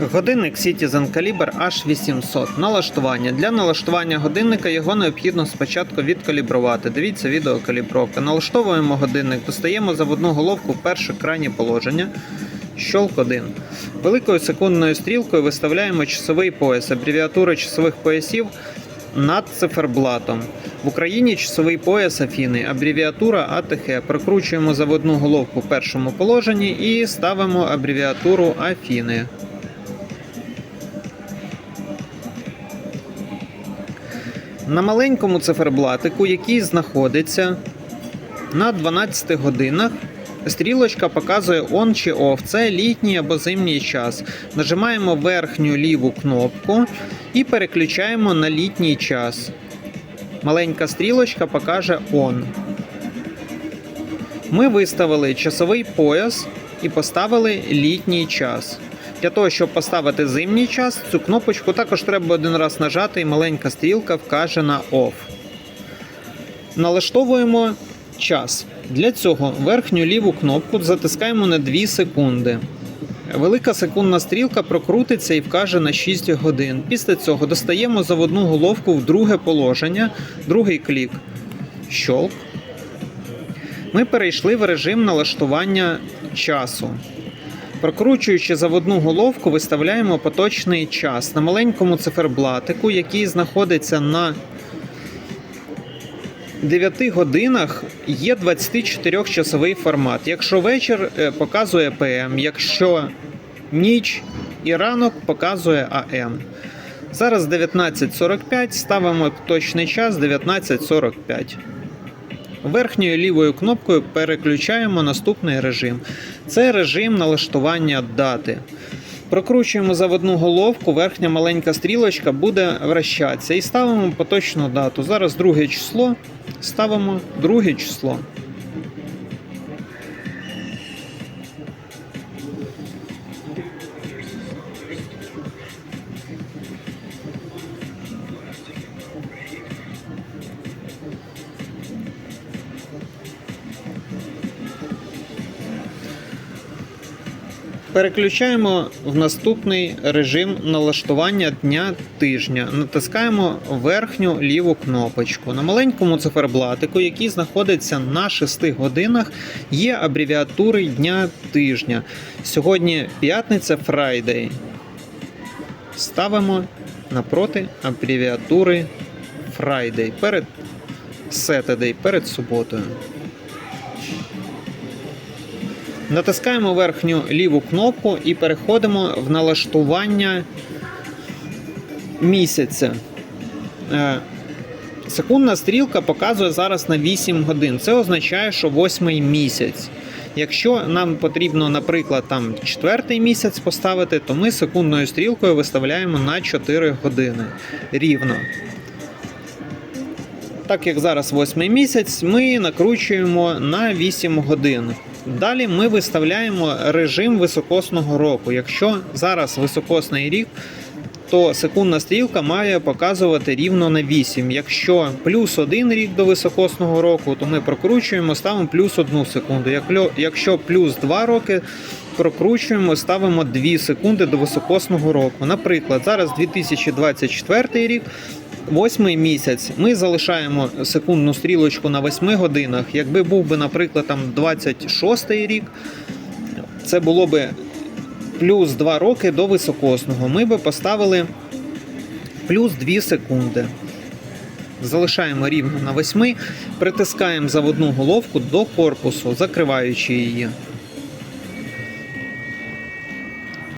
Годинник Citizen Caliber H800. Налаштування. Для налаштування годинника його необхідно спочатку відкалібрувати. Дивіться відео калібровка. Налаштовуємо годинник, достаємо заводну головку в перше крайнє положення. Щолк 1. Великою секундною стрілкою виставляємо часовий пояс, абревіатура часових поясів над циферблатом. В Україні часовий пояс Афіни, абревіатура АТХ. Прокручуємо заводну головку в першому положенні і ставимо абревіатуру Афіни. На маленькому циферблатику, який знаходиться на 12 годинах, стрілочка показує on чи off. Це літній або зимній час. Нажимаємо верхню ліву кнопку і переключаємо на літній час. Маленька стрілочка покаже on. Ми виставили часовий пояс і поставили літній час. Для того, щоб поставити зимній час, цю кнопочку також треба один раз нажати, і маленька стрілка вкаже на OFF. Налаштовуємо час. Для цього верхню ліву кнопку затискаємо на 2 секунди. Велика секундна стрілка прокрутиться і вкаже на 6 годин. Після цього достаємо заводну головку в друге положення, другий клік. Щолк. Ми перейшли в режим налаштування часу. Прокручуючи заводну головку, виставляємо поточний час на маленькому циферблатику, який знаходиться на 9 годинах. Є 24-часовий формат. Якщо вечір е, показує ПМ, якщо ніч і ранок показує АМ. Зараз 19.45, ставимо точний час 19.45. Верхньою лівою кнопкою переключаємо наступний режим. Це режим налаштування дати. Прокручуємо заводну головку, верхня маленька стрілочка буде вращатися і ставимо поточну дату. Зараз друге число. Ставимо друге число. Переключаємо в наступний режим налаштування дня тижня. Натискаємо верхню ліву кнопочку. На маленькому циферблатику, який знаходиться на 6 годинах, є абревіатури дня тижня. Сьогодні п'ятниця Friday. Ставимо напроти абревіатури Friday перед Saturday, перед суботою. Натискаємо верхню ліву кнопку і переходимо в налаштування місяця. Е, Секундна стрілка показує зараз на 8 годин. Це означає, що восьмий місяць. Якщо нам потрібно, наприклад, там четвертий місяць поставити, то ми секундною стрілкою виставляємо на 4 години рівно. Так як зараз восьмий місяць, ми накручуємо на 8 годин. Далі ми виставляємо режим високосного року. Якщо зараз високосний рік, то секундна стрілка має показувати рівно на 8. Якщо плюс 1 рік до високосного року, то ми прокручуємо, ставимо плюс 1 секунду. Якщо- плюс 2 роки, прокручуємо, ставимо 2 секунди до високосного року. Наприклад, зараз 2024 рік. Восьмий місяць ми залишаємо секундну стрілочку на 8 годинах. Якби був би, наприклад, там 26 рік, це було би плюс 2 роки до високосного. Ми би поставили плюс 2 секунди. Залишаємо рівно на 8, притискаємо заводну головку до корпусу, закриваючи її.